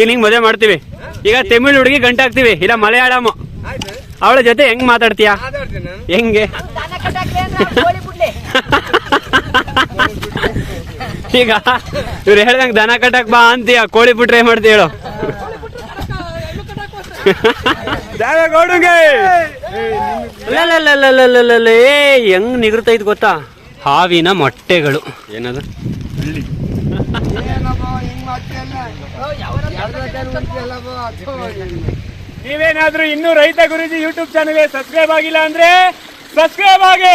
ಇಲ್ಲಿ ಹಿಂಗೆ ಮದುವೆ ಮಾಡ್ತೀವಿ? ಈಗ ತಮಿಳು ಹುಡುಗಿ ಗಂಟಾಗ್ತೀವಿ ಇಲ್ಲ ಮಲಯಾಳಮ್ ಅವಳ ಜೊತೆ ಹೆಂಗ್ ಮಾತಾಡ್ತೀಯ? ಹೆಂಗೆ? ಈಗ ಇವ್ರು ಹೇಳ್ದಂಗೆ ದನ ಕಟ್ಟಕ್ ಬಾ ಅಂತೀಯ, ಕೋಳಿ ಬಿಟ್ರೆ ಏನ್ ಮಾಡ್ತೀಯ ಹೇಳು. ಹೆಂಗ್ ನಿಗರ್ತೈತ್ ಗೊತ್ತಾ? ಹಾವಿನ ಮೊಟ್ಟೆಗಳು. ಏನದು? ನೀವೇನಾದ್ರೂ ಇನ್ನೂ ರೈತ ಗುರುಜಿ ಯೂಟ್ಯೂಬ್ ಚಾನಲ್ಗೆ ಸಬ್ಸ್ಕ್ರೈಬ್ ಆಗಿಲ್ಲ ಅಂದ್ರೆ ಸಬ್ಸ್ಕ್ರೈಬ್ ಆಗಿ.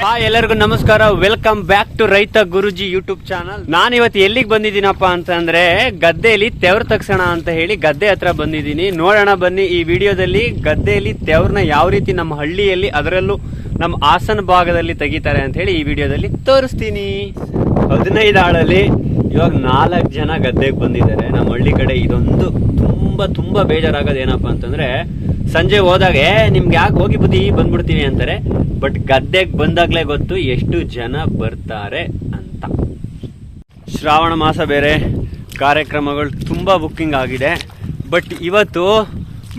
ಹಾ, ಎಲ್ಲರಿಗೂ ನಮಸ್ಕಾರ. ವೆಲ್ಕಮ್ ಬ್ಯಾಕ್ ಟು ರೈತ ಗುರುಜಿ ಯೂಟ್ಯೂಬ್ ಚಾನಲ್. ನಾನು ಇವತ್ತು ಎಲ್ಲಿಗೆ ಬಂದಿದ್ದೀನಪ್ಪ ಅಂತಂದ್ರೆ ಗದ್ದೆಯಲ್ಲಿ ತೆವ್ರ ತಕ್ಷಣ ಅಂತ ಹೇಳಿ ಗದ್ದೆ ಹತ್ರ ಬಂದಿದ್ದೀನಿ. ನೋಡೋಣ ಬನ್ನಿ ಈ ವಿಡಿಯೋದಲ್ಲಿ ಗದ್ದೆಯಲ್ಲಿ ತೆವ್ರನ್ನ ಯಾವ ರೀತಿ ನಮ್ಮ ಹಳ್ಳಿಯಲ್ಲಿ ಅದರಲ್ಲೂ ನಮ್ಮ ಹಾಸನ ಭಾಗದಲ್ಲಿ ತೆಗಿತಾರೆ ಅಂತ ಹೇಳಿ ಈ ವಿಡಿಯೋದಲ್ಲಿ ತೋರಿಸ್ತೀನಿ. ಹದಿನೈದು ಆಳಲ್ಲಿ ಇವಾಗ ನಾಲ್ಕು ಜನ ಗದ್ದೆಗೆ ಬಂದಿದ್ದಾರೆ. ನಮ್ಮ ಹಳ್ಳಿ ಕಡೆ ಇದೊಂದು ತುಂಬ ತುಂಬ ಬೇಜಾರಾಗೋದು ಏನಪ್ಪ ಅಂತಂದ್ರೆ ಸಂಜೆ ಹೋದಾಗ "ಏ, ನಿಮ್ಗೆ ಯಾಕೆ ಹೋಗಿ ಬುದ್ಧಿ ಬಂದ್ಬಿಡ್ತೀನಿ ಅಂತಾರೆ. ಬಟ್ ಗದ್ದೆಗೆ ಬಂದಾಗಲೇ ಗೊತ್ತು ಎಷ್ಟು ಜನ ಬರ್ತಾರೆ ಅಂತ. ಶ್ರಾವಣ ಮಾಸ ಬೇರೆ ಕಾರ್ಯಕ್ರಮಗಳು ತುಂಬ ಬುಕ್ಕಿಂಗ್ ಆಗಿದೆ. ಬಟ್ ಇವತ್ತು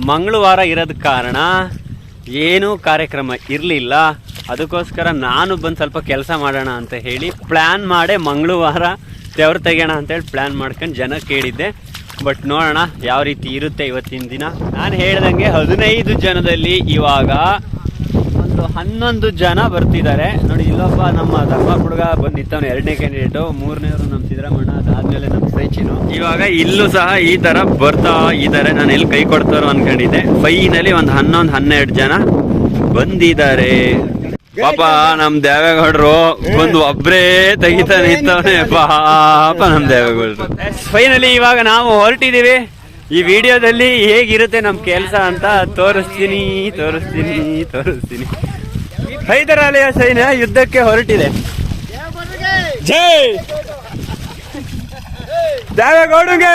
ಮಂಗಳವಾರ ಇರೋದ ಕಾರಣ ಏನೂ ಕಾರ್ಯಕ್ರಮ ಇರಲಿಲ್ಲ. ಅದಕ್ಕೋಸ್ಕರ ನಾನು ಬಂದು ಸ್ವಲ್ಪ ಕೆಲಸ ಮಾಡೋಣ ಅಂತ ಹೇಳಿ ಪ್ಲ್ಯಾನ್ ಮಾಡೇ ಮಂಗಳವಾರ ತೆವ್ರು ತೆಗೋಣ ಅಂತೇಳಿ ಪ್ಲ್ಯಾನ್ ಮಾಡ್ಕೊಂಡು ಜನ ಕೇಳಿದ್ದೆ. ಬಟ್ ನೋಡೋಣ ಯಾವ ರೀತಿ ಇರುತ್ತೆ ಇವತ್ತಿನ ದಿನ. ನಾನು ಹೇಳ್ದಂಗೆ ಹದಿನೈದು ಜನದಲ್ಲಿ ಇವಾಗ ಒಂದು ಹನ್ನೊಂದು ಜನ ಬರ್ತಿದ್ದಾರೆ. ನೋಡಿ, ಇಲ್ಲೊಬ್ಬ ನಮ್ಮ ಧರ್ಮ ಹುಡುಗ ಬಂದು ನಿಂತವನು ಎರಡನೇ ಕ್ಯಾಂಡಿಡೇಟು ಮೂರನೇವರು ನಮ್ಮ ಸಿದ್ದರಾಮಣ್ಣ ಅದಾದ್ಮೇಲೆ ನಮ್ಮ ಸೈಚಿನು. ಇವಾಗ ಇಲ್ಲೂ ಸಹ ಈ ತರ ಬರ್ತಾ ಇದ್ದಾರೆ. ನಾನು ಎಲ್ಲಿ ಕೈ ಕೊಡ್ತಾರೋ ಅನ್ಕೊಂಡಿದ್ದೆ. ಫೈನಲಿ ಒಂದು ಹನ್ನೊಂದು, ಹನ್ನೆರಡು ಜನ ಬಂದಿದ್ದಾರೆ. ಪಾಪ ನಮ್ ದೇವೇಗೌಡರು ಬಂದು ಒಬ್ರೇ ತೆಗಿತಾನೆ ಇತ್ತವನೆ ಪಾಪ ನಮ್ ದೇವೇಗೌಡರು ಫೈನಲಿ ಇವಾಗ ನಾವು ಹೊರಟಿದೀವಿ. ಈ ವಿಡಿಯೋದಲ್ಲಿ ಹೇಗಿರುತ್ತೆ ನಮ್ ಕೆಲಸ ಅಂತ ತೋರಿಸ್ತೀನಿ ತೋರಿಸ್ತೀನಿ ತೋರಿಸ್ತೀನಿ. ಹೈದರಾಲಿಯ ಸೈನ್ಯ ಯುದ್ಧಕ್ಕೆ ಹೊರಟಿದೆ. ಜೈ! ದೇವೇಗೌಡಗೆ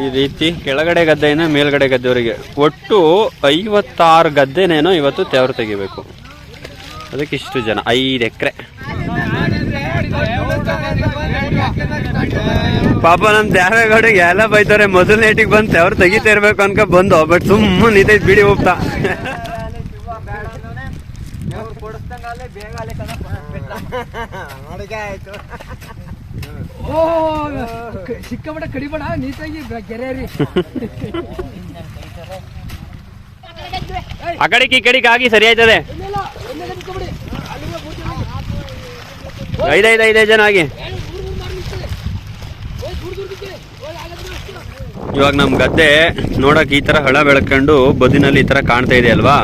ಈ ರೀತಿ ಕೆಳಗಡೆ ಗದ್ದೆಯಿಂದ ಮೇಲ್ಗಡೆ ಗದ್ದೆವರೆಗೆ ಒಟ್ಟು ಐವತ್ತಾರು ಗದ್ದೆನೇನೋ ಇವತ್ತು ತೆವರು ತೆಗಿಬೇಕು. ಅದಕ್ಕೆ ಇಷ್ಟು ಜನ ಐದು ಎಕರೆ. ಪಾಪ ನಮ್ ದೇವೇಗೌಡಗೆ ಎಲ್ಲ ಬೈತಾರೆ ಮೊದಲು ನೇಟಿಗೆ ಬಂತೆ ಅವ್ರು ತೆಗಿತಾ ಇರ್ಬೇಕು ಅನ್ಕ ಬಂದು ಬಟ್ ಸುಮ್ಮನೆ ನಿಂತೈತ್ ಬಿಡಿ ಹೋಗ್ತಾ ಸಿಕ್ಕಾಪಟ್ಟೆ ಕಡಿಬೇಡ ನೀಟಾಗಿ ಗೆರೆರಿ ಆ ಕಡೆಗೆ ಈ ಕಡೆಗೆ ಆಗಿ ಸರಿ ಆಯ್ತದೆ ಐದೈದು ಐದೈದು ಜನ ಆಗಿ. ಇವಾಗ ನಮ್ಮ ಗದ್ದೆ ನೋಡಕ್ ಈ ತರ ಹಳ ಬೆಳ್ಕೊಂಡು ಬದಿನಲ್ಲಿ ಈ ತರ ಕಾಣ್ತಾ ಇದೆ ಅಲ್ವಾ?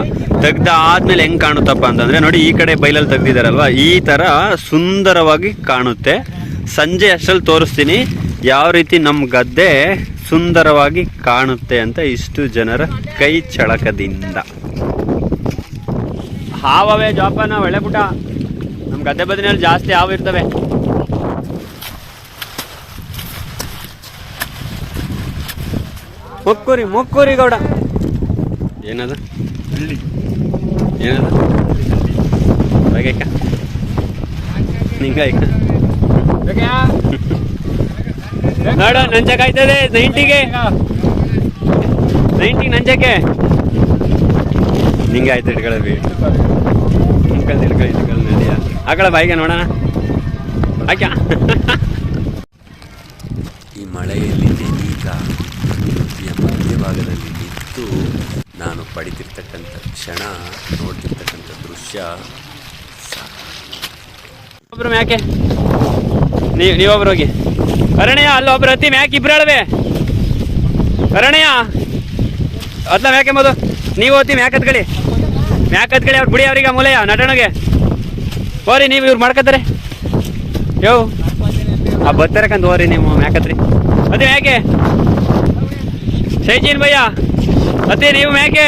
ತೆಗ್ದ ಆದ್ಮೇಲೆ ಹೆಂಗ್ ಕಾಣುತ್ತಪ್ಪ ಅಂತಂದ್ರೆ ನೋಡಿ ಈ ಕಡೆ ಬೈಲಲ್ಲಿ ತೆಗ್ದಿದಾರಲ್ವಾ? ಈ ತರ ಸುಂದರವಾಗಿ ಕಾಣುತ್ತೆ. ಸಂಜೆ ಅಷ್ಟಲ್ಲಿ ತೋರಿಸ್ತೀನಿ ಯಾವ ರೀತಿ ನಮ್ಮ ಗದ್ದೆ ಸುಂದರವಾಗಿ ಕಾಣುತ್ತೆ ಅಂತ ಇಷ್ಟು ಜನರ ಕೈ ಚಳಕದಿಂದ. ಹಾವವೇ ಜೋಪಾನ, ಒಳ್ಳೆ ಪುಟ. ನಮ್ ಗದ್ದೆ ಬದಿನಲ್ಲಿ ಜಾಸ್ತಿ ಯಾವ ಇರ್ತವೆ. ಮುಕ್ಕೂರಿ ಮುಕ್ಕೂರಿ ಗೌಡ. ಏನದ? ಏನದ? ಬಗೆಕ. ನಿಂಗಾಯ್ಕ. ನೋಡ ನಂಜಕ್ ಆಯ್ತದೆ ನೈಂಟಿಗೆ. ನೈಂಟಿ ನಂಜಕ್ಕೆ. ನಿಂಗೆ ಆಯ್ತು ಹಿಡ್ಕೊಳ್ಳಿ ಇಟ್ಕೊಳ್ಳಿ ಹಿಡ್ಕೊಳ್ಳಿ ಹಿಡ್ಕೊಳ್ಳಿ ನಡಿಯ. ಆಕಳ ಬಾಯಿಗೆ ನೋಡೋಣ. ಆಕ್ಯ ಈ ಮಳೆಯಲ್ಲಿ ಈಗ ನದಿಯ ಮಧ್ಯಭಾಗದಲ್ಲಿ ನಿಂತು ನಾನು ಪಡಿತಿರ್ತಕ್ಕಂಥ ಕ್ಷಣ ನೋಡ್ತಿರ್ತಕ್ಕಂಥ ದೃಶ್ಯ ಒಬ್ರು ಮ್ಯಾಕೆ? ನೀವು ನೀವೊಬ್ರು ಹೋಗಿ. ಅರಣ್ಯ ಅಲ್ಲಿ ಒಬ್ರು ಹತ್ತಿ ಮ್ಯಾಕೆ ಇಬ್ರು ಹೇಳವೆ ಅರಣ್ಯ? ಅದ್ಲ ಮ್ಯಾಕೆ ನೀವು ಹೋತಿ ಮ್ಯಾಕ್ ಹತ್ಕೊಳ್ಳಿ. ಮ್ಯಾಕ್ ಹತ್ಕೊಳ್ಳಿ ಅವ್ರು ಬಿಡಿ ಅವ್ರಿಗೆ ಮೂಲೆಯ ನಟನೆಗೆ. ಹೋರಿ ನೀವು ಇವ್ರು ಮಾಡ್ಕತ್ತಾರೆ? ಯೋ. ಆ ಬತ್ತಾರಕಂತ ಹೋರಿ ನೀವು ಮ್ಯಾಕತ್ರಿ. ಅದೇ ಮ್ಯಾಕೆ? ಸೈಜಿನ್ ಭಯ್ಯ ಅತ್ತೆ ನೀವು ಮ್ಯಾಕೆ?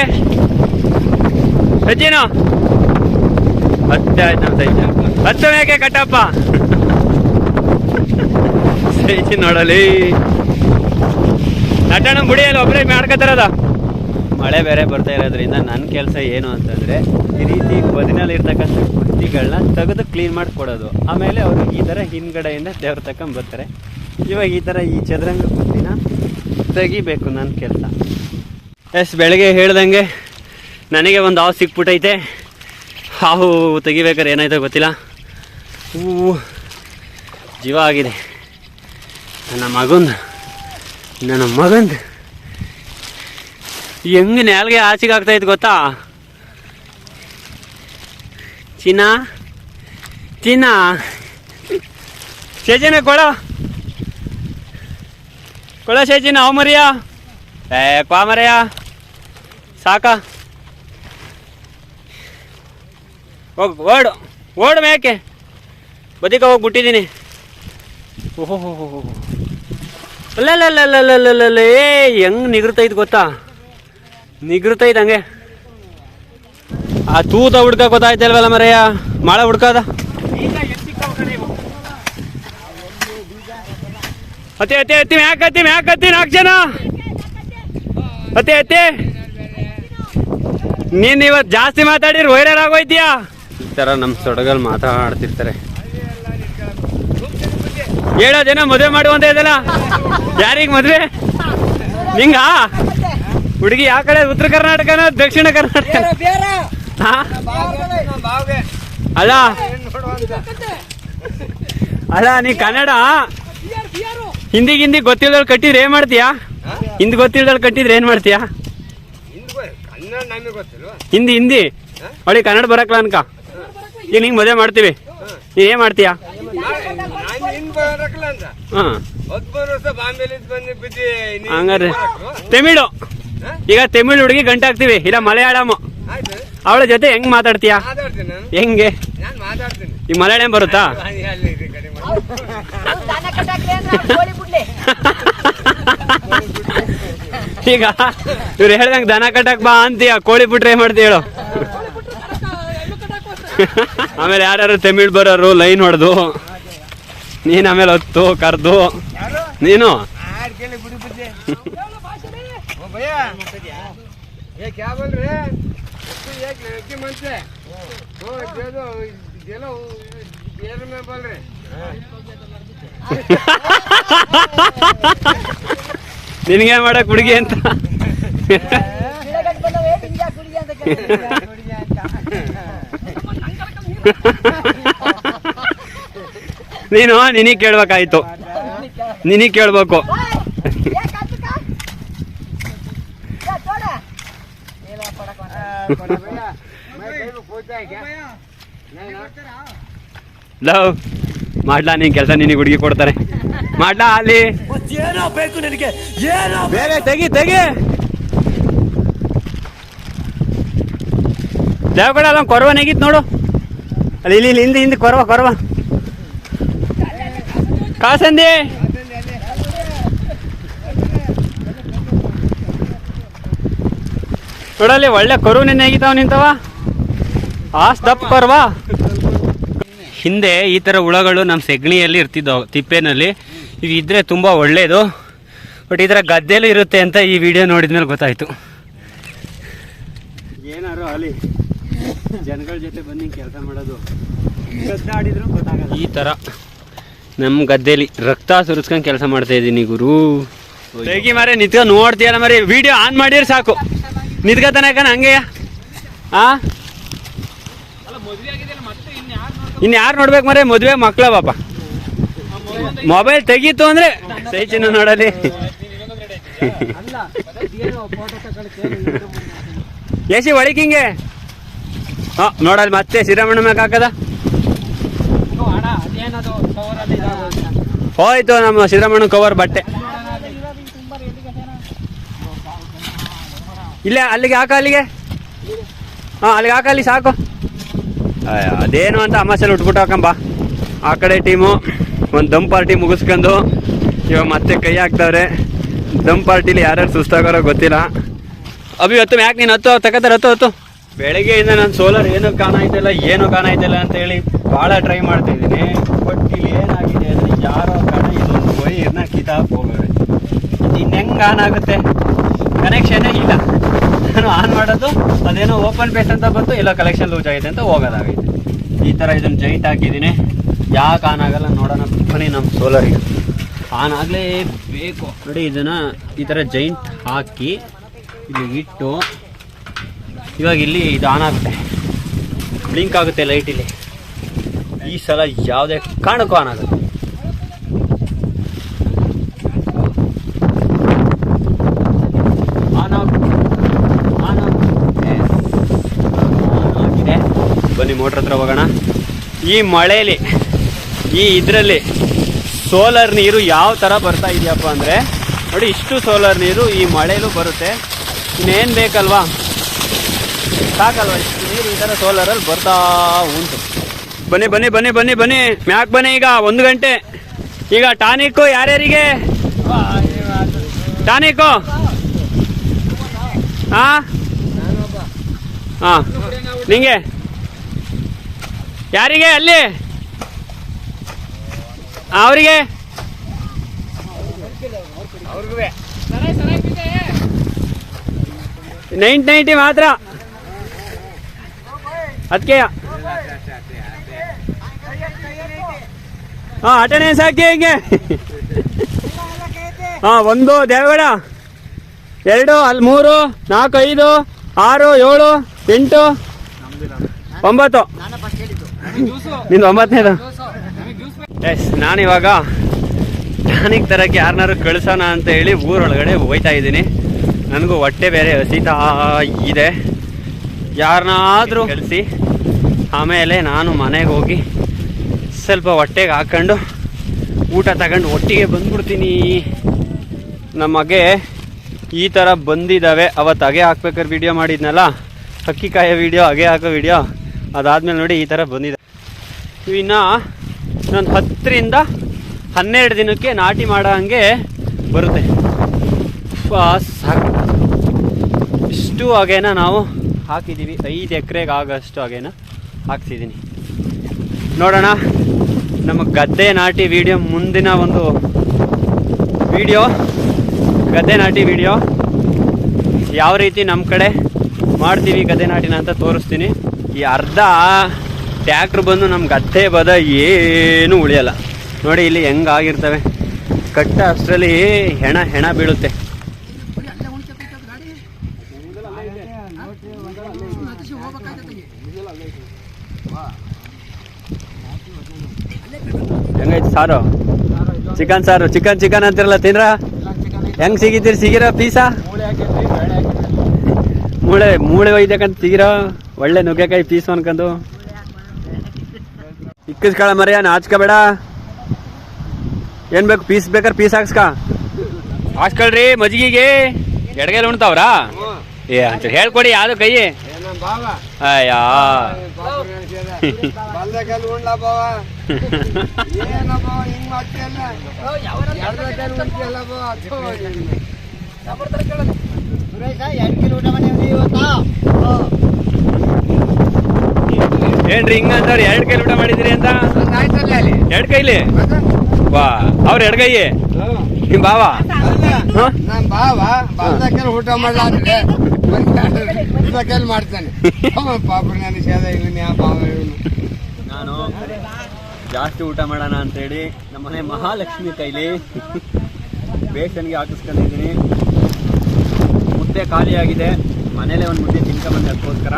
ಸಜ್ಜೀನು? ಹತ್ತೆ ಆಯ್ತು ನಮ್ಮ ಸೈಜ್ ಹತ್ತು ಮ್ಯಾಕೆ ಕಟ್ಟಪ್ಪ. ಸೈಜಿನ್ ನೋಡಲಿ. ನಟಣ ಗುಡಿಯಲ್ಲಿ ಒಬ್ಬರೇ ಮಾಡ್ಕೊತಾರದ ಮಳೆ ಬೇರೆ ಬರ್ತಾ ಇರೋದ್ರಿಂದ ನನ್ನ ಕೆಲಸ ಏನು ಅಂತಂದರೆ ಈ ರೀತಿ ಬದಿನಲ್ಲಿ ಇರ್ತಕ್ಕಂಥ ಬುತ್ತಿಗಳನ್ನ ತೆಗೆದು ಕ್ಲೀನ್ ಮಾಡಿಕೊಡೋದು ಆಮೇಲೆ ಅವರು ಈ ಥರ ಹಿಂದ್ಗಡೆಯಿಂದ ದೇವ್ರ ತಕೊಂಬರ್ತಾರೆ ಇವಾಗ ಈ ಥರ ಈ ಚದುರಂಗ ಕುರ್ತಿನ ತೆಗಿಬೇಕು ನನ್ನ ಕೆಲಸ. ಎಸ್, ಬೆಳಗ್ಗೆ ಹೇಳ್ದಂಗೆ ನನಗೆ ಒಂದು ಹಾವು ಸಿಕ್ಬಿಟ್ಟೈತೆ. ಹಾವು ತೆಗಿಬೇಕಾದ್ರೆ ಏನಾಯ್ತೋ ಗೊತ್ತಿಲ್ಲ. ಹೂವು ಜೀವ ಆಗಿದೆ. ನನ್ನ ಮಗಂದು ನನ್ನ ಮಗಂದು. ಹೆಂಗೆ ನೆಲ್ಗೆ ಆಚೆಗೆ ಆಗ್ತಾ ಇತ್ತು ಗೊತ್ತಾ? ಚಿನ್ನ? ಚಿನ್ನ? ಸೇಜಿನ ಕೊಳ. ಕೊಳ ಸೇಜಿನ ಅವ ಮರಿಯ? ಏ, ಕ್ವಾ ಮರಿಯ? ಸಾಕ. ಹೋಗ್, ಓಡು. ಓಡು ಮೇಕೆ. ಬದಿಕ ಹೋಗಿ ಬಿಟ್ಟಿದ್ದೀನಿ ಓಹೋ ಅಲ್ಲಲ್ಲಲ್ಲಲ್ಲಲ್ಲಲ್ಲ ಏ, ಹೆಂಗ್ ನಿಗರ್ತೈತ್ ಗೊತ್ತಾ? ನಿಗರ್ತೈತ್ ಹಂಗೆ ಆ ತೂತ ಹುಡ್ಕ ಗೊತ್ತಾಯ್ತಲ್ವಲ್ಲ ಮರೆಯ ಮಾಳ ಹುಡ್ಕದ? ಅತ್ತೆ ಅತ್ತೆ, ಅತ್ತಿ, ಮ್ಯಾಕ್ ಹತ್ತಿ ಮ್ಯಾಕ್ ನಾಲ್ಕು ಜನ. ಅತ್ತೆ ಅತ್ತೆ. ನೀನ್ ಇವತ್ತು ಜಾಸ್ತಿ ಮಾತಾಡಿರ್ ವೈರಲ್ ಆಗೋಯ್ತೀಯಾ? ಈ ಥರ ನಮ್ಮ ಸೊಡಗಲ್ ಮಾತಾಡ್ತಿರ್ತಾರೆ. ಹೇಳೋದೇನೋ ಮದುವೆ ಮಾಡುವಂತ ಇದೆಲ್ಲ? ಯಾರಿಗೆ ಮದುವೆ? ನಿಂಗ? ಹುಡುಗಿ ಯಾವ ಕಡೆ? ಉತ್ತರ ಕರ್ನಾಟಕನ? ದಕ್ಷಿಣ ಕರ್ನಾಟಕ? ಅಲ್ಲ. ಅಲ್ಲ ನೀ ಕನ್ನಡ? ಹಿಂದಿ ಹಿಂದಿ ಗೊತ್ತಿಲ್ದವ್ರು ಕಟ್ಟಿದ್ರೆ ಏನ್ ಮಾಡ್ತೀಯಾ? ಹಿಂದಿ ಗೊತ್ತಿಲ್ದವ್ರು ಕಟ್ಟಿದ್ರೆ ಏನ್ ಮಾಡ್ತೀಯಾ? ಹಿಂದ್ ಹಿಂದಿ. ಹಿಂದಿ ಅವಳಿಗೆ ಕನ್ನಡ ಬರಕ್ಲ ಅನ್ಕ. ಈಗ ನಿಂಗೆ ಮದುವೆ ಮಾಡ್ತೀವಿ. ನೀನ್ ಏನ್ ಮಾಡ್ತೀಯಾ? ಹಂಗಾರೆ ತಮಿಳು? ಈಗ ತಮಿಳ್ ಹುಡುಗಿ ಗಂಟೆ ಹಾಕ್ತಿವಿ ಇಲ್ಲ ಮಲಯಾಳಂ. ಅವಳ ಜೊತೆ ಹೆಂಗ್ ಮಾತಾಡ್ತೀಯಾ? ಹೆಂಗೆ? ಈ ಮಲಯಾಳಂ ಬರುತ್ತಾ? ಈಗ ಇವ್ರು ಹೇಳ್ದಂಗೆ ದನ ಕಟ್ಟಕ್ ಬಾ ಅಂತೀಯ? ಕೋಳಿ ಬಿಟ್ರೆ ಏನ್ ಮಾಡ್ತೀಯ ಹೇಳು. ಆಮೇಲೆ ಯಾರ್ಯಾರು ತಮಿಳ್ ಬರೋರು ಲೈನ್ ಹೊಡೆದು ನೀನ್ ಆಮೇಲೆ ಹೊತ್ತು ಕರ್ದು. ನೀನು? ಏ ಕ್ಯಾಬಲ್ರಿ ಏಕೆ ಮಾಡಕ್ ಹುಡುಗಿ ಅಂತ? ನೀನು ನಿನಗೆ ಕೇಳ್ಬೇಕಾಯ್ತು. ನಿನಗೆ ಕೇಳ್ಬೇಕು. ಲವ್ ಮಾಡ್ಲಾ ನೀನ್ ಕೆಲಸ ನಿನಗೆ ಹುಡುಗಿ ಕೊಡ್ತಾರೆ. ಮಾಡ್ಲಾ ಅಲ್ಲಿ. ಬೇರೆ ತೆಗಿ ತೆಗಿ. ದೇವಗಡ ಅಲ್ಲ ಕೊರವ ನೆಗಿತ್ ನೋಡು. ಅಲ್ಲಿ ಇಲ್ಲಿ ಇಲ್ಲಿ ಹಿಂದೆ ಹಿಂದೆ ಕೊರವ ಕೊರವ. ಕಾಸಂದಿ. ನೋಡಲ್ಲಿ ಒಳ್ಳೆ ಕರು ನೆನೆ ಆಗಿತಾವ ನಿಂತವ. ಆ ದಪ್ಪ ಕೊರವಾ ಹಿಂದೆ ಈ ಥರ ಹುಳಗಳು ನಮ್ಮ ಸೆಗಣಿಯಲ್ಲಿ ಇರ್ತಿದ್ದವು ತಿಪ್ಪೆನಲ್ಲಿ. ಇವು ಇದ್ರೆ ತುಂಬ ಒಳ್ಳೆಯದು ಬಟ್ ಈ ಥರ ಗದ್ದೆಲೂ ಇರುತ್ತೆ ಅಂತ ಈ ವಿಡಿಯೋ ನೋಡಿದ್ಮೇಲೆ ಗೊತ್ತಾಯ್ತು. ಏನಾರು ಅಲ್ಲಿ ಜನಗಳ ಜೊತೆ ಬಂದು ಕೆಲಸ ಮಾಡೋದು ಗದ್ದಾಡಿದ್ರು ಗೊತ್ತಾಗಲ್ಲ. ಈ ಥರ ನಮ್ಮ ಗದ್ದೆಲಿ ರಕ್ತ ಸುರಿಸ್ಕೊಂಡು ಕೆಲಸ ಮಾಡ್ತಾ ಇದ್ದೀನಿ ಗುರು. ತೆಗಿ ಮಾರೇ ನಿಂತ್ಕೊಂಡು ನೋಡ್ತೀಯಲ್ಲ ಮರಿ ವಿಡಿಯೋ ಆನ್ ಮಾಡಿದ್ರೆ ಸಾಕು. ನಿತ್ಕತನಕ ಹಂಗೆ ಆ? ಇನ್ನು ಯಾರು ನೋಡ್ಬೇಕು ಮರೆ ಮದುವೆ ಮಕ್ಳ ಪಾಪ. ಮೊಬೈಲ್ ತೆಗೀತು ಅಂದ್ರೆ ಸೈ ಚಿನ್ನ ನೋಡಲಿ. ಎಸಿ ಒಳಕಿಂಗೆ ಹಿಂಗೆ? ಹಾ ನೋಡಲ್ಲಿ ಮತ್ತೆ ಸಿರಮಣ್ಣ ಮ್ಯಾಕ್ ಹಾಕದ? ಹೋಯ್ತು ನಮ್ಮ ಸಿದ್ದರಾಮಣ್ಣ ಕವರ್ ಬಟ್ಟೆ. ಇಲ್ಲೇ, ಅಲ್ಲಿಗೆ ಹಾಕ, ಅಲ್ಲಿಗೆ. ಹಾ, ಅಲ್ಲಿಗೆ ಹಾಕ, ಅಲ್ಲಿ ಸಾಕು. ಅದೇನು ಅಂತ ಅಮಾಸೆಲ್ಲ ಉಟ್ಬಿಟ್ಟು ಹಾಕಂಬ. ಆ ಕಡೆ ಟೀಮು, ಒಂದು ದಮ್ ಪಾರ್ಟಿ ಮುಗಿಸ್ಕೊಂಡು ಇವಾಗ ಮತ್ತೆ ಕೈ ಹಾಕ್ತವ್ರೆ. ದಮ್ ಪಾರ್ಟಿಲಿ ಯಾರ್ಯಾರು ಸುಸ್ತಾಗೋರೋ ಗೊತ್ತಿಲ್ಲ. ಅಭಿ, ಹೊತ್ತು ಯಾಕೆ ನೀನು ಹತ್ತು ತಗೋತಾರೆ ಹತ್ತು ಹತ್ತು. ಬೆಳಗ್ಗೆಯಿಂದ ನಾನು ಸೋಲಾರ್ ಏನು ಕಾಣಾಯ್ತಿಲ್ಲ ಏನು ಕಾಣಾಯ್ತಿಲ್ಲ ಅಂತ ಹೇಳಿ ಭಾಳ ಟ್ರೈ ಮಾಡ್ತಾ ಇದ್ದೀನಿ. ಬಟ್ ಇಲ್ಲಿ ಏನಾಗಿದೆ ಅಂದರೆ ಯಾರೋ ಕಾರಣ ಇದೊಂದು ವೈರ್ನ ಕಿತಾಕ್ ಹೋಗವ್ರೆ ಇನ್ನು ಹೆಂಗೆ ಆನ್ ಆಗುತ್ತೆ? ಕನೆಕ್ಷನ್ನೇ ಇಲ್ಲ. ನಾನು ಆನ್ ಮಾಡೋದು, ಅದೇನೋ ಓಪನ್ ಪೇಸ್ ಅಂತ ಬಂತು, ಇಲ್ಲ ಕಲೆಕ್ಷನ್ ಲೂಸ್ ಆಗಿದೆ ಅಂತ ಹೋಗೋದಾಗೈತೆ. ಈ ಥರ ಇದನ್ನು ಜೈಂಟ್ ಹಾಕಿದ್ದೀನಿ. ಯಾಕೆ ಆನ್ ಆಗಲ್ಲ ನೋಡೋಣ, ಬನ್ನಿ ನಮ್ಮ ಸೋಲಾರಿಗೆ ಆನ್ ಆಗಲೇ ಬೇಕು. ನೋಡಿ, ಇದನ್ನು ಈ ಥರ ಜೈಂಟ್ ಹಾಕಿ, ಇಲ್ಲಿ ಇಟ್ಟು, ಇವಾಗ ಇಲ್ಲಿ ಇದು ಆನ್ ಆಗುತ್ತೆ. ಬ್ಲಿಂಕ್ ಆಗುತ್ತೆ ಲೈಟ್ ಇಲ್ಲಿ. ಈ ಸಲ ಯಾವುದೇ ಕಾರಣಕ್ಕೂ ಆನ್ ಆಗುತ್ತೆ ಆನ್ ಆಗ್ ಆನ್ ಆಗುತ್ತೆ ಆನ್ ಆಗಿದೆ ಬನ್ನಿ ಮೋಟ್ರ್ ಹತ್ರ ಹೋಗೋಣ. ಈ ಮಳೆಯಲ್ಲಿ ಈ ಇದರಲ್ಲಿ ಸೋಲಾರ್ ನೀರು ಯಾವ ಥರ ಬರ್ತಾ ಇದೆಯಪ್ಪ ಅಂದರೆ, ನೋಡಿ ಇಷ್ಟು ಸೋಲಾರ್ ನೀರು ಈ ಮಳೆಯಲ್ಲೂ ಬರುತ್ತೆ. ಇನ್ನೇನು ಬೇಕಲ್ವಾ? ಸಾಕಲ್ವಾ ಇಷ್ಟು ನೀರು ಈ ಥರ ಸೋಲಾರಲ್ಲಿ ಬರ್ತಾ ಉಂಟು. ಬನ್ನಿ ಬನ್ನಿ ಬನ್ನಿ ಬನ್ನಿ ಬನ್ನಿ. ಮ್ಯಾಕ್ ಬನ್ನಿ ಈಗ, ಒಂದು ಗಂಟೆ. ಈಗ ಟಾನಿಕ್ಕು ಯಾರ್ಯಾರಿಗೆ? ಟಾನಿಕ್ಕು? ಹಾಂ? ಹಾಂ. ನಿಂಗೆ? ಯಾರಿಗೆ ಅಲ್ಲಿ? ಅವರಿಗೆ? ನೈಂಟ್ ನೈಂಟಿ ಮಾತ್ರ. ಅದಕ್ಕೆ ಹಾ ಅಟೆಂಡೆನ್ಸ್ ಹಾಕಿ ಹಿಂಗೆ? ಹಾ ಒಂದು ದೇವಗಡ. ಎರಡು ಅಲ್ಲಿ ಮೂರು ನಾಲ್ಕು ಐದು ಆರು ಏಳು ಎಂಟು ಒಂಬತ್ತು. ನಿಂದು ಒಂಬತ್ತನೇದು? ಎಸ್ ನಾನಿವಾಗ ಟಾನಿಕ್ ತರಕ್ಕೆ ಯಾರನ್ನಾರು ಕಳ್ಸೋಣ ಅಂತ ಹೇಳಿ ಊರೊಳಗಡೆ ಹೋಯ್ತಾ ಇದ್ದೀನಿ. ನನಗೂ ಹೊಟ್ಟೆ ಬೇರೆ, ಹಸಿತಾ ಇದೆ. ಯಾರನ್ನಾದರೂ ಕಳಿಸಿ, ಆಮೇಲೆ ನಾನು ಮನೆಗೆ ಹೋಗಿ ಸ್ವಲ್ಪ ಹೊಟ್ಟೆಗೆ ಹಾಕ್ಕೊಂಡು ಊಟ ತಗೊಂಡು ಒಟ್ಟಿಗೆ ಬಂದ್ಬಿಡ್ತೀನಿ. ನಮಗೆ ಈ ಥರ ಬಂದಿದ್ದಾವೆ ಅವತ್ತು ಹಾಗೆ ಹಾಕ್ಬೇಕಾದ್ರೆ ವಿಡಿಯೋ ಮಾಡಿದ್ನಲ್ಲ? ಅಕ್ಕಿ ಕಾಯೋ ವೀಡಿಯೋ ಹಾಗೆ ಹಾಕೋ ವಿಡಿಯೋ ಅದಾದ್ಮೇಲೆ ನೋಡಿ ಈ ಥರ ಬಂದಿದೆ. ಇನ್ನು ಇನ್ನೊಂದು ಹತ್ತರಿಂದ ಹನ್ನೆರಡು ದಿನಕ್ಕೆ ನಾಟಿ ಮಾಡೋ ಹಂಗೆ ಬರುತ್ತೆ. ಸಾಕು. ಇಷ್ಟು ಹಾಗೇನ ನಾವು ಹಾಕಿದ್ದೀವಿ ಐದು ಎಕರೆಗೆ ಆಗೋಷ್ಟು ಹಾಗೇನ ಹಾಕ್ತಿದ್ದೀನಿ ನೋಡೋಣ, ನಮ್ಮ ಗದ್ದೆ ನಾಟಿ ವಿಡಿಯೋ ಮುಂದಿನ ಒಂದು ವಿಡಿಯೋ. ಗದ್ದೆ ನಾಟಿ ವಿಡಿಯೋ. ಯಾವ ರೀತಿ ನಮ್ಮ ಕಡೆ ಮಾಡ್ತೀವಿ ಗದ್ದೆ ನಾಟಿನ ಅಂತ ತೋರಿಸ್ತೀನಿ. ಈ ಅರ್ಧ ಟ್ಯಾಕ್ಟ್ರ್ ಬಂದು ನಮ್ಮ ಗದ್ದೆ ಬದ ಏನು ಉಳಿಯಲ್ಲ. ನೋಡಿ ಇಲ್ಲಿ ಹೆಂಗಾಗಿರ್ತವೆ. ಕಟ್ಟ ಅಷ್ಟರಲ್ಲಿ ಹೆಣ ಹೆಣ ಬೀಳುತ್ತೆ. ಹೆಂಗೈತೆ ಸಾರು? ಚಿಕನ್ ಸಾರು, ಚಿಕನ್ ಚಿಕನ್ ಅಂತಿರಲ್ಲ ತಿನ್ರ ಹೆಂಗ್ ಸಿಗಿದ್ದೀರಿ ಸಿಗಿರ ಪೀಸಾ? ಮೂಳೆ ಮೂಳೆ ಒಯ್ದಕ್ಕಂತ ಸಿಗಿರ? ಒಳ್ಳೆ ನುಗ್ಗೆಕಾಯಿ ಪೀಸ್ ಅನ್ಕೊಂಡು. ಇಕ್ಕಿಸ್ಕೊಳ ಮರಿಯ ನಾಚ್ಕೋಬೇಡ ಏನ್ ಬೇಕು? ಪೀಸ್ ಬೇಕಾರೆ ಪೀಸ್ ಹಾಕ್ಸ್ಕ. ಹಾಕ್ಸ್ಕೊಳ್ರಿ ಮಜ್ಗಿಗೆ ಎಡಗೈಲಿ ಉಣ್ತಾವ್ರಾ? ಏ ಅಂತ ಹೇಳ್ಕೊಡಿ ಯಾವ್ದು ಕೈ? ಅಯ್ಯಾ. ಉಣ್ಲ ಹಿಂಗ. ಏನ್ರಿ ಹಿಂಗಂತವ್ರು ಎರಡ್ ಕೈಲಿ ಊಟ ಮಾಡಿದ್ರಿ ಅಂತ? ಎರಡ್ ಕೈಲಿ? ವಾ ಅವ್ರ ಎರಡ್ ಕೈ. ನಿಮ್ ಬಾವ? ಊಟ ಮಾಡ್ಲಾದ್ರೆ ಮಾಡ್ತಾನೆ. ಪಾಪ ನಾನು ಬಾವ ಜಾಸ್ತಿ ಊಟ ಮಾಡೋಣ ಅಂತೇಳಿ ನಮ್ಮನೆ ಮಹಾಲಕ್ಷ್ಮಿ ಕೈಲಿ ಬೇಸನ್ಗೆ ಹಾಕಿಸ್ಕೊಂಡಿದ್ದೀನಿ. ಮುದ್ದೆ ಖಾಲಿಯಾಗಿದೆ. ಮನೇಲೆ ಒಂದು ಮುದ್ದೆ ತಿನ್ಕೊಂಬಂದೆ ಅದಕ್ಕೋಸ್ಕರ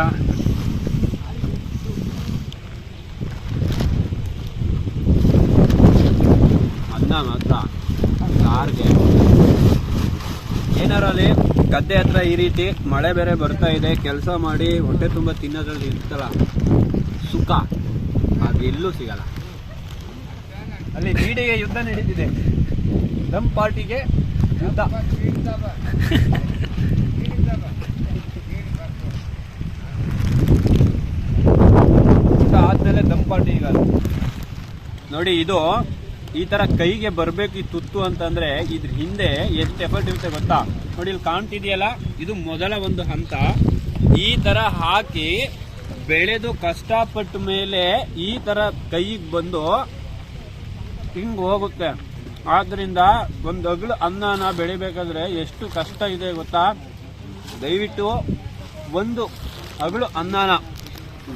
ಅನ್ನ ಮಾತ್ರ ಸಾರಿಗೆ ಏನಾರು ಅಲ್ಲಿ ಗದ್ದೆ ಹತ್ರ ಈ ರೀತಿ ಮಳೆ ಬೇರೆ ಬರ್ತಾ ಇದೆ ಕೆಲಸ ಮಾಡಿ ಹೊಟ್ಟೆ ತುಂಬ ತಿನ್ನೋದ್ರಲ್ಲಿ ಇರ್ತಲ್ಲ ಸುಖ. ಅದೆಲ್ಲೂ ಸಿಗಲ್ಲ. ಅಲ್ಲಿ ಬೀಡಿಗೆ ಯುದ್ಧ ನಡೀತಿದೆ. ನಮ್ಮ ಪಾರ್ಟಿಗೆ ಯುದ್ಧ. ಯುದ್ಧ ಆದ್ಮೇಲೆ ದಮ್ ಪಾರ್ಟಿ ಈಗ. ನೋಡಿ ಇದು ಈ ತರ ಕೈಗೆ ಬರ್ಬೇಕು ಈ ತುತ್ತು ಅಂತಂದ್ರೆ ಇದ್ರ ಹಿಂದೆ ಎಷ್ಟು ಎಫರ್ಟ್ ಇರುತ್ತೆ ಗೊತ್ತಾ? ನೋಡಿ, ಇಲ್ಲಿ ಕಾಣ್ತಿದೆಯಲ್ಲ? ಇದು ಮೊದಲ ಒಂದು ಹಂತ. ಈ ತರ ಹಾಕಿ ಬೆಳೆದು ಕಷ್ಟಪಟ್ಟ ಮೇಲೆ ಈ ತರ ಕೈಗೆ ಬಂದು ಹಿಂಗ್ ಹೋಗುತ್ತೆ. ಆದ್ರಿಂದ ಒಂದು ಅಗಳು ಅನ್ನನ ಬೆಳಿಬೇಕಾದ್ರೆ ಎಷ್ಟು ಕಷ್ಟ ಇದೆ ಗೊತ್ತಾ? ದಯವಿಟ್ಟು ಒಂದು ಅಗಳು ಅನ್ನನ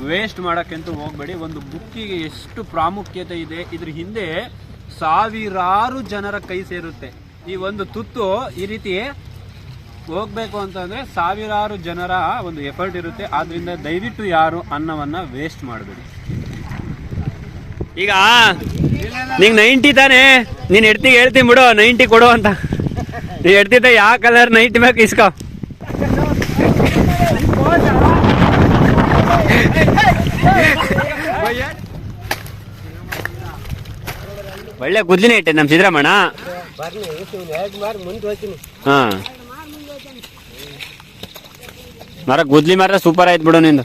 ವೇಸ್ಟ್ ಮಾಡೋಕ್ಕಂತೂ ಹೋಗಬೇಡಿ. ಒಂದು ಬುಕ್ಕಿಗೆ ಎಷ್ಟು ಪ್ರಾಮುಖ್ಯತೆ ಇದೆ, ಇದ್ರ ಹಿಂದೆ ಸಾವಿರಾರು ಜನರ ಕೈ ಸೇರುತ್ತೆ ಈ ಒಂದು ತುತ್ತು ಈ ರೀತಿ ಹೋಗ್ಬೇಕು ಅಂತಂದ್ರೆ ಸಾವಿರಾರು ಜನರ ಒಂದು ಎಫರ್ಟ್ ಇರುತ್ತೆ ಆದ್ರಿಂದ ದಯವಿಟ್ಟು ಯಾರು ಅನ್ನವನ್ನ ವೇಸ್ಟ್ ಮಾಡಬೇಡಿ ಈಗ ನಿಂಗೆ ನೈಂಟಿ ತಾನೆ ನೀನ್ ಎಡ್ತಿಗೆ ಹೇಳ್ತೀನಿ ಬಿಡು ನೈಂಟಿ ಕೊಡು ಅಂತ ನೀ ಎಡ್ತಿದ್ದ ಯಾವ ಕಲರ್ ನೈಂಟಿ ಬೇಕು ಇಸ್ಕೋ ಒಳ್ಳೆ ಗುದ್ಲಿನೇ ಇಟ್ಟೆ ನಮ್ಮ ಸಿದ್ದರಾಮಣ್ಣ. ಬರ್ಲಿ ಎರಡು ಮಾರಿ ಮುಂದೆ ಹೋಗ್ತೀನಿ ಹಾ. ಮರ ಗುದ್ಲಿ ಮರ ಸೂಪರ್ ಆಯ್ತು ಬಿಡು ನಿಂದು.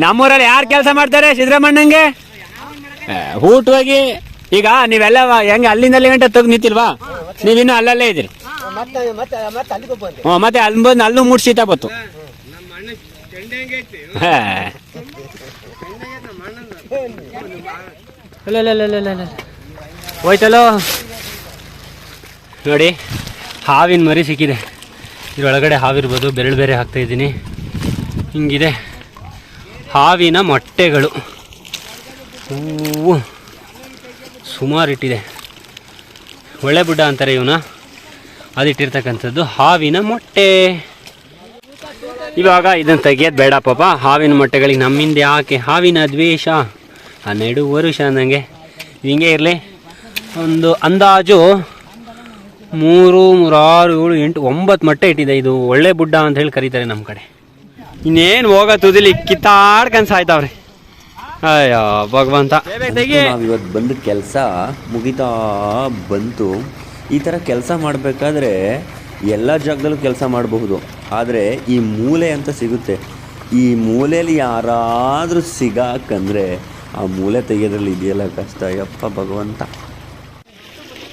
ನಮ್ಮೂರಲ್ಲಿ ಯಾರು ಕೆಲಸ ಮಾಡ್ತಾರೆ ಸಿದ್ದರಾಮಣ್ಣಂಗೆ? ಹೋಗಿ ಈಗ ನೀವೆಲ್ಲ ಹೆಂಗೆ ಅಲ್ಲಿಂದ ಅಲ್ಲಿ ಗಂಟೆ ತೆಗ್ದು ನಿಂತಿಲ್ವಾ? ನೀವಿನ್ನೂ ಅಲ್ಲಲ್ಲೇ ಇದ್ದೀರಿ. ಮತ್ತೆ ಮತ್ತೆ ಮತ್ತೆ ಅಲ್ಲಿಗೆ ಬಂದೆ. ಹ್ಞೂ ಮತ್ತೆ ಅಲ್ಲಿ ಬಂದು ಅಲ್ಲೂ ಮೂರು ಶೀತ ಬತ್ತು ಹಾ. ನಮ್ಮ ಅಣ್ಣನ ಇಲ್ಲ ಹೋಯ್ತಲ್ಲೋ? ನೋಡಿ, ಹಾವಿನ ಮರಿ ಸಿಕ್ಕಿದೆ. ಇದರೊಳಗಡೆ ಹಾವಿರ್ಬೋದು, ಬೆರಳು ಬೇರೆ ಹಾಕ್ತಾ ಇದ್ದೀನಿ. ಹಿಂಗಿದೆ ಹಾವಿನ ಮೊಟ್ಟೆಗಳು. ಹೂವು ಸುಮಾರಿಟ್ಟಿದೆ ಒಳ್ಳೆ ಬುಡ್ಡ ಅಂತಾರೆ ಇವನ. ಅದಿಟ್ಟಿರ್ತಕ್ಕಂಥದ್ದು ಹಾವಿನ ಮೊಟ್ಟೆ. ಇವಾಗ ಇದನ್ನು ತೆಗಿಯೋದು ಬೇಡ ಪಾಪ. ಹಾವಿನ ಮೊಟ್ಟೆಗಳಿಗೆ ನಮ್ಮಿಂದ ಯಾಕೆ? ಹಾವಿನ ದ್ವೇಷ. ಹನ್ನೆರಡು ವರ್ಷ ಅಂದಂಗೆ. ಹಿಂಗೆ ಇರಲಿ. ಒಂದು ಅಂದಾಜು ಮೂರು, ಮೂರಾರು, ಏಳು, ಎಂಟು, ಒಂಬತ್ತು ಮೊಟ್ಟೆ ಇಟ್ಟಿದೆ ಇದು. ಒಳ್ಳೆ ಬುಡ್ಡ ಅಂತ ಹೇಳಿ ಕರೀತಾರೆ ನಮ್ಮ ಕಡೆ. ಇನ್ನೇನು ಹೋಗೋ ತುದಿಲಿ ಕಿತ್ತಾಡ್ಕೊಂಡು ಸಾಯ್ತಾವ್ರೆ ಅಯ್ಯೋ, ಭಗವಂತ. ಇವತ್ತು ಬಂದ ಕೆಲಸ ಮುಗಿತಾ ಬಂತು. ಈ ಥರ ಕೆಲಸ ಮಾಡಬೇಕಾದ್ರೆ ಎಲ್ಲ ಜಾಗದಲ್ಲೂ ಕೆಲಸ ಮಾಡಬಹುದು. ಆದರೆ ಈ ಮೂಲೆ ಅಂತ ಸಿಗುತ್ತೆ. ಈ ಮೂಲೆಯಲ್ಲಿ ಯಾರಾದರೂ ಸಿಗಾಕಂದ್ರೆ ಆ ಮೂಲೆ ತೆಗೆಯೋದ್ರಲ್ಲಿ ಇದೆಯಲ್ಲ ಕಷ್ಟ. ಯಪ್ಪ ಭಗವಂತ.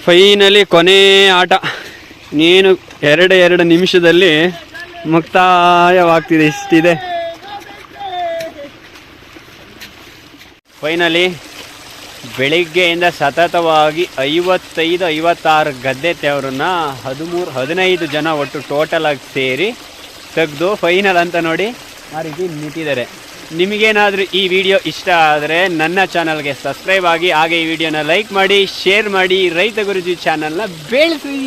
ಫೈನಲಿ ಕೊನೆ ಆಟ. ನೀನು ಎರಡು ಎರಡು ನಿಮಿಷದಲ್ಲಿ ಮುಕ್ತಾಯವಾಗ್ತಿದೆ. ಇಷ್ಟಿದೆ. ಫೈನಲಿ ಬೆಳಿಗ್ಗೆಯಿಂದ ಸತತವಾಗಿ ಐವತ್ತೈದು, ಐವತ್ತಾರು ಗದ್ದೆ ತೆವರನ್ನ ಹದಿಮೂರು, ಹದಿನೈದು ಜನ ಒಟ್ಟು ಟೋಟಲ್ ಆಗಿ ಸೇರಿ ತೆಗೆದು ಫೈನಲ್ ಅಂತ ನೋಡಿ ಆ ರೀತಿ ನಿಂತಿದ್ದಾರೆ. ನಿಮಗೇನಾದರೂ ಈ ವಿಡಿಯೋ ಇಷ್ಟ ಆದರೆ ನನ್ನ ಚಾನಲ್ಗೆ ಸಬ್ಸ್ಕ್ರೈಬ್ ಆಗಿ, ಹಾಗೆ ಈ ವಿಡಿಯೋನ ಲೈಕ್ ಮಾಡಿ, ಶೇರ್ ಮಾಡಿ, ರೈತ ಗುರುಜಿ ಚಾನಲ್ನ ಬೆಳೆಸಿ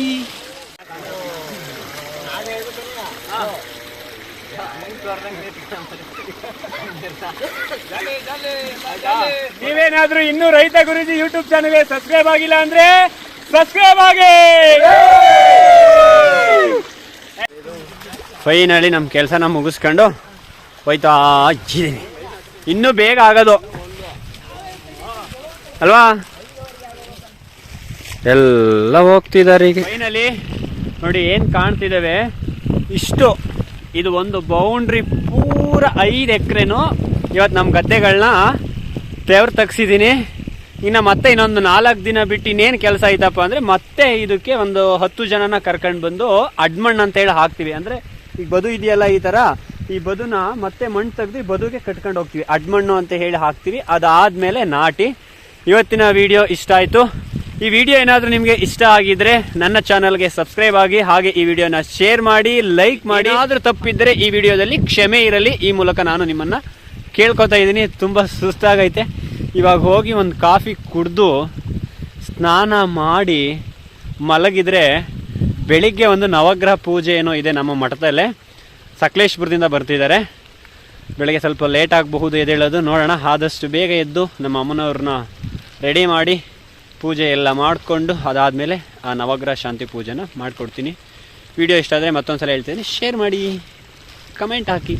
ನೀವೇನಾದರೂ ಇನ್ನೂ ರೈತ ಗುರುಜಿ ಯೂಟ್ಯೂಬ್ ಚಾನಲ್ಗೆ ಸಬ್ಸ್ಕ್ರೈಬ್ ಆಗಿಲ್ಲ ಅಂದ್ರೆ ಸಬ್ಸ್ಕ್ರೈಬ್ ಆಗಿ. ಫೈನಲಿ ನಮ್ಮ ಕೆಲಸನ ಮುಗಿಸ್ಕೊಂಡು ಹೋಯ್ತಾ, ಇದ್ದೀನಿ. ಇನ್ನೂ ಬೇಗ ಆಗೋದು. ಅಲ್ವಾ? ಎಲ್ಲ ಹೋಗ್ತಿದ್ದಾರೆ ಈಗ ಫೈನಲಿ ನೋಡಿ ಏನು ಕಾಣ್ತಿದ್ದಾವೆ ಇಷ್ಟು. ಇದು ಒಂದು ಬೌಂಡ್ರಿ ಪೂರ ಐದು ಎಕರೆನೂ. ಇವತ್ತು ನಮ್ಮ ಗದ್ದೆಗಳನ್ನ ತೇವ್ರ ತೆಗ್ಸಿದ್ದೀನಿ. ಇನ್ನು ಮತ್ತೆ ಇನ್ನೊಂದು ನಾಲ್ಕು ದಿನ ಬಿಟ್ಟು ಇನ್ನೇನು ಕೆಲಸ ಐತಪ್ಪ ಅಂದರೆ ಮತ್ತೆ ಇದಕ್ಕೆ ಒಂದು ಹತ್ತು ಜನನ ಕರ್ಕೊಂಡು ಬಂದು ಅಡ್ಮಣ್ಣು ಅಂತೇಳಿ ಹಾಕ್ತೀವಿ. ಅಂದರೆ ಈಗ ಬದು ಇದೆಯಲ್ಲ ಈ ಥರ ಈ ಬದುನ ಮತ್ತೆ ಮಣ್ಣು ತೆಗೆದು ಬದುಗೆ ಕಟ್ಕೊಂಡು ಹೋಗ್ತೀವಿ. ಅಡ್ಮಣ್ಣು ಅಂತ ಹೇಳಿ ಹಾಕ್ತೀವಿ. ಅದಾದಮೇಲೆ ನಾಟಿ. ಇವತ್ತಿನ ವಿಡಿಯೋ ಇಷ್ಟ ಆಯಿತು. ಈ ವಿಡಿಯೋ ಏನಾದರೂ ನಿಮಗೆ ಇಷ್ಟ ಆಗಿದ್ರೆ ನನ್ನ ಚಾನಲ್ಗೆ ಸಬ್ಸ್ಕ್ರೈಬ್ ಆಗಿ ಹಾಗೆ ಈ ವಿಡಿಯೋನ ಶೇರ್ ಮಾಡಿ, ಲೈಕ್ ಮಾಡಿ. ಆದರೂ ತಪ್ಪಿದ್ದರೆ ಈ ವಿಡಿಯೋದಲ್ಲಿ ಕ್ಷಮೆ ಇರಲಿ. ಈ ಮೂಲಕ ನಾನು ನಿಮ್ಮನ್ನು ಕೇಳ್ಕೊತಾ ಇದ್ದೀನಿ. ತುಂಬ ಸುಸ್ತಾಗೈತೆ. ಇವಾಗ ಹೋಗಿ ಒಂದು ಕಾಫಿ ಕುಡಿದು ಸ್ನಾನ ಮಾಡಿ ಮಲಗಿದ್ರೆ ಬೆಳಿಗ್ಗೆ ಒಂದು ನವಗ್ರಹ ಪೂಜೆ ಏನೋ ಇದೆ ನಮ್ಮ ಮಠದಲ್ಲೇ. ಸಕಲೇಶ್ಪುರದಿಂದ ಬರ್ತಿದ್ದಾರೆ. ಬೆಳಗ್ಗೆ ಸ್ವಲ್ಪ ಲೇಟ್ ಆಗಬಹುದು ಎದ್ದೇಳೋದು. ನೋಡೋಣ. ಆದಷ್ಟು ಬೇಗ ಎದ್ದು ನಮ್ಮ ಅಮ್ಮನವ್ರನ್ನ ರೆಡಿ ಮಾಡಿ ಪೂಜೆ ಎಲ್ಲ ಮಾಡಿಕೊಂಡು ಅದಾದಮೇಲೆ ಆ ನವಗ್ರಹ ಶಾಂತಿ ಪೂಜೆನ ಮಾಡಿಕೊಡ್ತೀನಿ. ವಿಡಿಯೋ ಇಷ್ಟ ಆದರೆ ಮತ್ತೊಂದು ಸಲ ಹೇಳ್ತೀನಿ. ಶೇರ್ ಮಾಡಿ ಕಮೆಂಟ್ ಹಾಕಿ.